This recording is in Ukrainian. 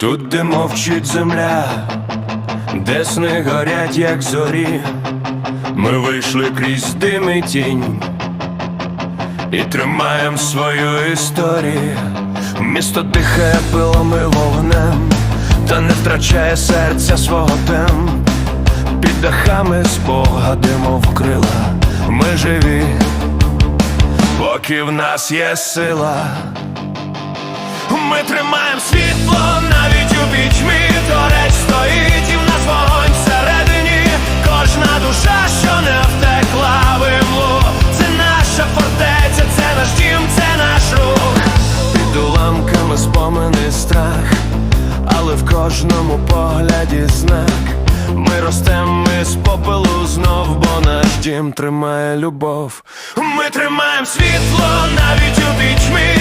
Тут, де мовчить земля, де сни горять, як зорі, ми вийшли крізь дим і тінь і тримаєм свою історію. Місто дихає пилом і вогнем, та не втрачає серця свого тем. Під дахами спогади, мов крила, ми живі, поки в нас є сила. Ми тримаємо світло навіть спомини страх Але в кожному погляді знак. Ми ростемо з попелу знов, бо наш дім тримає любов. Ми тримаємо світло навіть у пітьмі